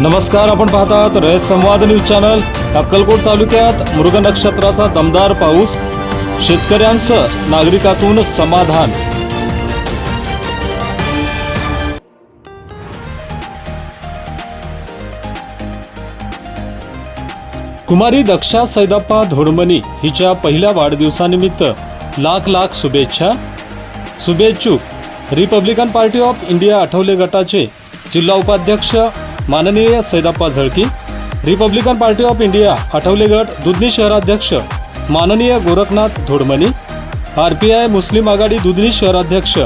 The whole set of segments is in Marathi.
नमस्कार आपण पाहतात रयत संवाद न्यूज चॅनल. अक्कलकोट तालुक्यात मृग नक्षत्राचा दमदार पाऊस. शेतकऱ्यांसह नागरिकातून समाधान. कुमारी दक्षा सैदाप्पा धोडमनी हिच्या पहिल्या वाढदिवसानिमित्त लाख लाख शुभेच्छा. शुभेच्छुक. Republican Party of India Athawale गटाचे जिल्हा उपाध्यक्ष माननीय Saidappa Zalki Republican Party of India Athawale गट दुधनी शहराध्यक्ष माननीय Gorakhnath Dhodmani R P I मुस्लिम आघाडी दुधनी शहराध्यक्ष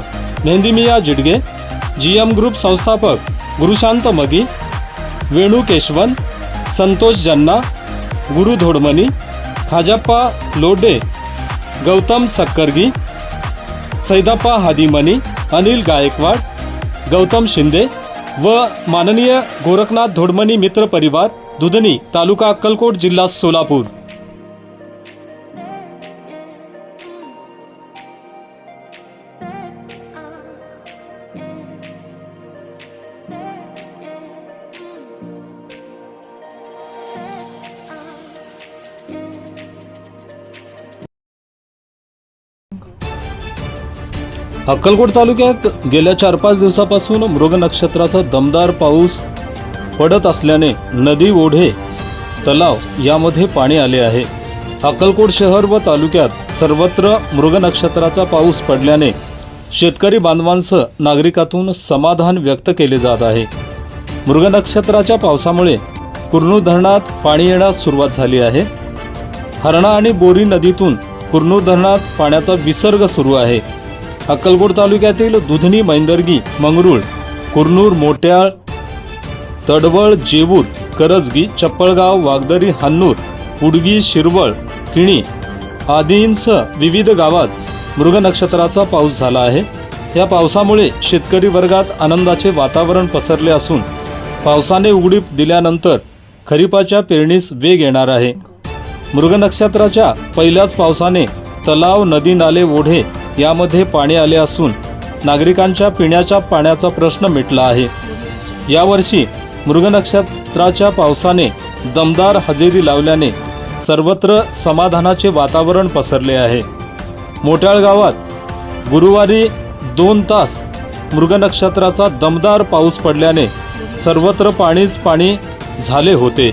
मेहंदीमिया जिडगे जी एम ग्रुप संस्थापक गुरुशांत मगी वेणू केशवन संतोष जन्ना गुरु धोडमनी खाजाप्पा लोडे गौतम सक्करगी सैदाप्पा हादिमनी अनिल गायकवाड गौतम शिंदे व माननीय गोरखनाथ धोडमनी मित्र परिवार दुधनी तालुका अक्कलकोट जिल्हा सोलापूर. अक्कलकोट तालुक्यात गेल्या चार पाच दिवसापासून मृग नक्षत्राचा दमदार पाऊस पडत असल्याने नदी ओढे तलाव यामध्ये पाणी आले आहे. अक्कलकोट शहर व तालुक्यात सर्वत्र मृग नक्षत्राचा पाऊस पडल्याने शेतकरी बांधवांसह नागरिकातून समाधान व्यक्त केले जात आहे. मृग नक्षत्राच्या पावसामुळे कुर्नूर धरणात पाणी येण्यास सुरुवात झाली आहे. हरणा आणि बोरी नदीतून कुर्नूर धरणात पाण्याचा विसर्ग सुरू आहे. अक्कलकोट तालुक्यातील दुधनी मैंदर्गी मंगरुळ कुरनूर मोट्याळ तडवळ जेवूर करजगी चप्पळगाव वागदरी हन्नूर उडगी शिरवळ किणी आदींसह विविध गावात मृग नक्षत्राचा पाऊस झाला आहे. या पावसामुळे शेतकरी वर्गात आनंदाचे वातावरण पसरले असून पावसाने उघडीप दिल्यानंतर खरीपाच्या पेरणीस वेग येणार आहे. मृग नक्षत्राच्या पहिल्याच पावसाने तलाव नदी नाले ओढे यामध्ये पाणी आले असून नागरिकांच्या पिण्याच्या पाण्याचा प्रश्न मिटला आहे. यावर्षी मृगनक्षत्राच्या पावसाने दमदार हजेरी लावल्याने सर्वत्र समाधानाचे वातावरण पसरले आहे. मोठ्याळ गावात गुरुवारी दोन तास मृगनक्षत्राचा दमदार पाऊस पडल्याने सर्वत्र पाणीच पाणी झाले होते.